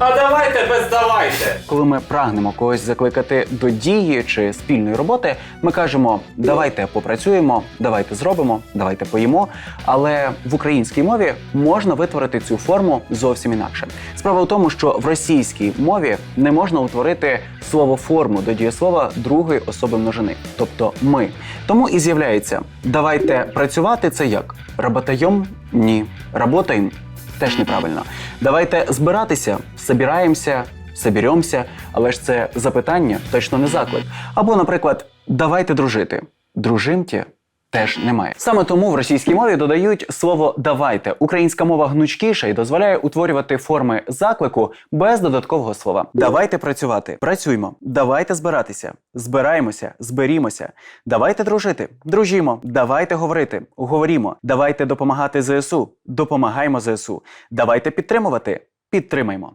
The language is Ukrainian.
А давайте без давайте. Коли ми прагнемо когось закликати до дії чи спільної роботи, ми кажемо давайте попрацюємо, давайте зробимо, давайте поїмо. Але в українській мові можна витворити цю форму зовсім інакше. Справа в тому, що в російській мові не можна утворити слово форму до дієслова другої особи множини, тобто ми. Тому і з'являється давайте працювати це як работаєм? Ні, работаєм теж неправильно. Давайте збиратися, собираємося, соберемося, але ж це запитання, точно не заклик. Або, наприклад, давайте дружити. Дружимте теж немає. Саме тому в російській мові додають слово давайте. Українська мова гнучкіша і дозволяє утворювати форми заклику без додаткового слова. Давайте працювати. Працюймо. Давайте збиратися. Збираємося, зберімося. Давайте дружити. Дружімо. Давайте говорити. Говорімо. Давайте допомагати ЗСУ. Допомагаємо ЗСУ. Давайте підтримувати. Підтримаймо.